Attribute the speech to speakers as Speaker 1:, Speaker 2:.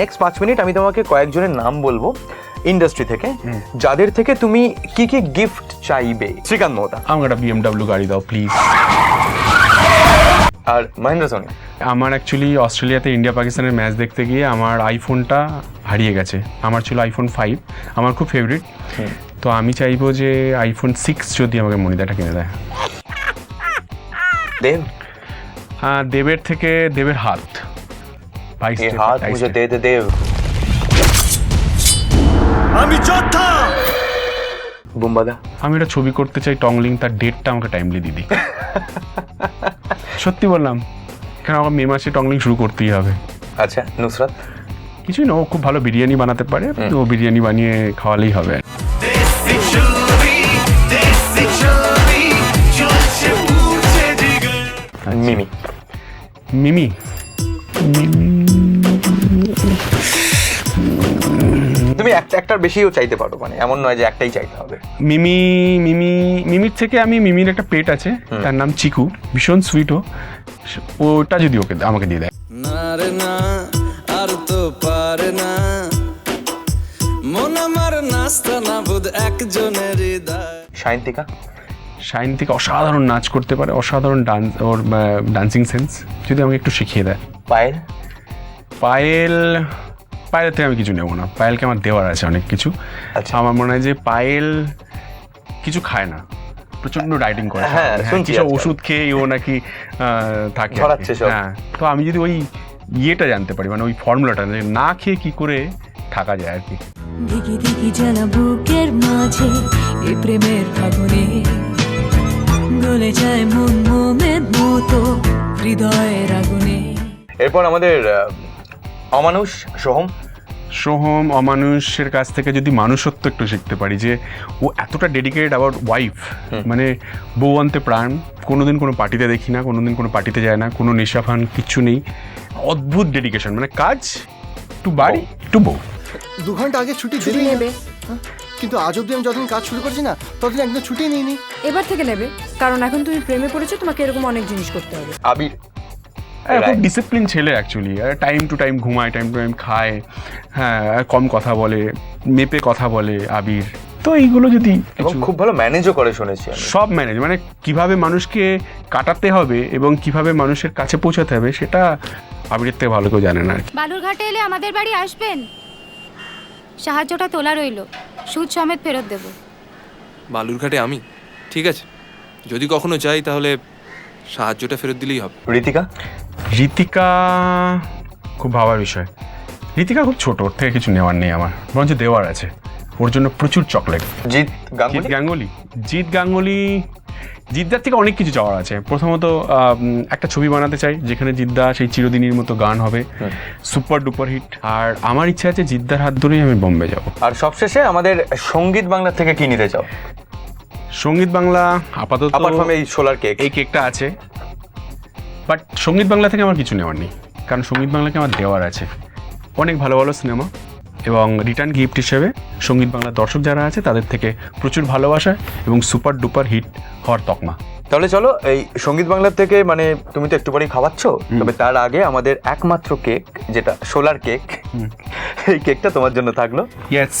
Speaker 1: Next পাঁচ minute আমি তোমাকে কয়েকজনের নাম বলব ইন্ডাস্ট্রি থেকে। যাদের থেকে তুমি কি কি গিফট চাইবে? শ্রীকান্ত মোহতা।
Speaker 2: আমাকে একটা বিএমডাব্লিউ গাড়ি দাও প্লিজ
Speaker 1: আর মহেন্দ্র সোনি।
Speaker 2: আমার অ্যাকচুয়ালি অস্ট্রেলিয়াতে ইন্ডিয়া পাকিস্তানের ম্যাচ দেখতে গিয়ে আমার আইফোনটা হারিয়ে গেছে। আমার ছিল আইফোন ফাইভ আমার খুব ফেভারিট তো আমি চাইব যে আইফোন সিক্স যদি আমাকে মনিদাটা কিনে দেয়।
Speaker 1: দেব?
Speaker 2: দেবের থেকে দেবের হাত।
Speaker 1: ये
Speaker 2: step,
Speaker 1: हाथ
Speaker 2: বাইশ
Speaker 1: मुझे
Speaker 2: step।
Speaker 1: दे दे देव
Speaker 3: আমি যোদ্ধা
Speaker 1: বুম্বাদা
Speaker 2: আমি একটা ছবি করতে চাই টংলিং তার ডেটটা আমাকে টাইমলি দিদি সত্যি বললাম কেন আমার মে মাসে টংলিং শুরু করতেই হবে
Speaker 1: আচ্ছা নুসরাত
Speaker 2: কিছুই না ও খুব ভালো বিরিয়ানি বানাতে পারে ও বিরিয়ানি বানিয়ে খাওয়ালেই হবে
Speaker 3: দেশি ছবি দেশি ছবি চলছে পুছে দিকে
Speaker 1: মিমি
Speaker 2: মিমি
Speaker 1: তুমি একটা একটার বেশিও চাইতে পারো মানে এমন নয় যে একটাই চাইতে হবে।
Speaker 2: মিমি মিমি মিমির থেকে আমি মিমির একটা পেট আছে তার নাম চিকু ভীষণ সুইট ও। ওটা যদি ওকে আমাকে দিয়ে দেয়।
Speaker 4: না রে না আর তো পারে না। মন আমার নাস্তা না বোধ একজনের হৃদয়।
Speaker 1: সায়ন্তিকা?
Speaker 2: শাইন থেকে অসাধারণ নাচ করতে পারে অসাধারণ ডান্স ওর ডান্সিং সেন্স যদি আমাকে একটু শিখিয়ে দেয়।
Speaker 1: পায়েল?
Speaker 2: পায়েল পায়েলের থেকে আমি কিছু নেব না। পায়েলকে আমার দেওয়ার আছে অনেক কিছু।
Speaker 1: আচ্ছা।
Speaker 2: আমার মনে হয় যে পায়েল কিছু খায় না। প্রচণ্ড ডাইটিং করে।
Speaker 1: হ্যাঁ,
Speaker 2: হ্যাঁ,
Speaker 1: শুনছি
Speaker 2: ওষুধ খেয়ে ও নাকি থাকে
Speaker 1: সব।
Speaker 2: হ্যাঁ তো আমি যদি ওই ইয়েটা জানতে পারি মানে ওই ফর্মুলাটা না খেয়ে কি করে থাকা যায় আর কি।
Speaker 5: দিঘি দিঘি জানা বুকের মাঝে এই প্রেমের ফাগুনে। যায় মন মোমের মতো হৃদয়ের আগুনে
Speaker 1: এরপর আমাদের অমানুষ সোহম।
Speaker 2: সোহম অমানুষের কাছ থেকে যদি মানুষত্ব একটু শিখতে পারি যে ও এতটা ডেডিকেটেড আবার ওয়াইফ মানে বউ আনতে প্রাণ কোনোদিন কোনো পার্টিতে দেখি না কোনোদিন কোনো পার্টিতে যায় না কোনো নেশা ফান কিচ্ছু নেই। অদ্ভুত ডেডিকেশন মানে কাজ টু বাড়ি টু বউ।
Speaker 6: দু ঘণ্টা আগে ছুটি ছুটি নেবে। কিন্তু আজ অব্দি আমি যতদিন কাজ শুরু করছি না ততদিন একদম ছুটি নিইনি।
Speaker 7: এবার থেকে নেবে কারণ এখন তুমি প্রেমে পড়েছো তোমাকে এরকম অনেক জিনিস করতে হবে।
Speaker 1: আবির
Speaker 2: হ্যাঁ, খুব ডিসিপ্লিন ছেলে অ্যাকচুয়ালি টাইম টু টাইম ঘুমায় টাইম টু টাইম খায় হ্যাঁ কম কথা বলে মেপে কথা বলে আবির। তো এইগুলো যদি
Speaker 1: এবং খুব ভালো ম্যানেজও করে শুনেছি আমি।
Speaker 2: সব ম্যানেজ মানে কীভাবে মানুষকে কাটাতে হবে এবং কীভাবে মানুষের কাছে পৌঁছাতে হবে সেটা আবিরের থেকে ভালো কেউ জানে না আর কি।
Speaker 8: বালুরঘাটে এলে আমাদের বাড়ি আসবেন? সাহায্যটা তোলা রইল। সুদ সমেত ফেরত দেব।
Speaker 9: বালুরঘাটে আমি? ঠিক আছে। যদি কখনো যাই তাহলে সাহায্যটা ফেরত দিলেই হবে।
Speaker 1: ঋতিকা?
Speaker 2: ঋতিকা খুব ভাবার বিষয়। ঋতিকা খুব ছোট ওর থেকে কিছু নেওয়ার নেই আমার। বরঞ্চ দেওয়ার আছে। ওর জন্য প্রচুর চকলেট।
Speaker 1: জিৎ গাঙ্গুলি?
Speaker 2: জিৎ গাঙ্গুলি? জিদ্দার থেকে অনেক কিছু চাওয়ার আছে। প্রথমত একটা ছবি বানাতে চাই যেখানে জিদ্দা সেই চিরদিনের মতো গান হবে। Super duper hit. আর আমার ইচ্ছা আছে জিদ্দার হাত ধরেই আমি বোম্বে যাব।
Speaker 1: আর সবশেষে আমাদের সংগীত বাংলা থেকে কি নিতে চাও?
Speaker 2: সংগীত বাংলা আপাতত
Speaker 1: এই সোলার কেক
Speaker 2: এই কেকটা আছে। বাট সংগীত বাংলা থেকে আমার কিছু নেওয়ার নেই। কারণ সংগীত বাংলাকে আমার দেওয়ার আছে। অনেক ভালো ভালো সিনেমা। এবং রিটার্ন গিফট হিসেবে সংগীত বাংলার দর্শক যারা আছে তাদের থেকে প্রচুর ভালোবাসা এবং সুপার ডুপার হিট হওয়ার তকমা।
Speaker 1: তাহলে চলো এই সংগীত বাংলার থেকে মানে তুমি তো একটু পরেই খাওয়াচ্ছ তবে তার আগে আমাদের একমাত্র কেক যেটা সোলার কেক এই কেকটা তোমার জন্য থাকল।
Speaker 2: ইয়েস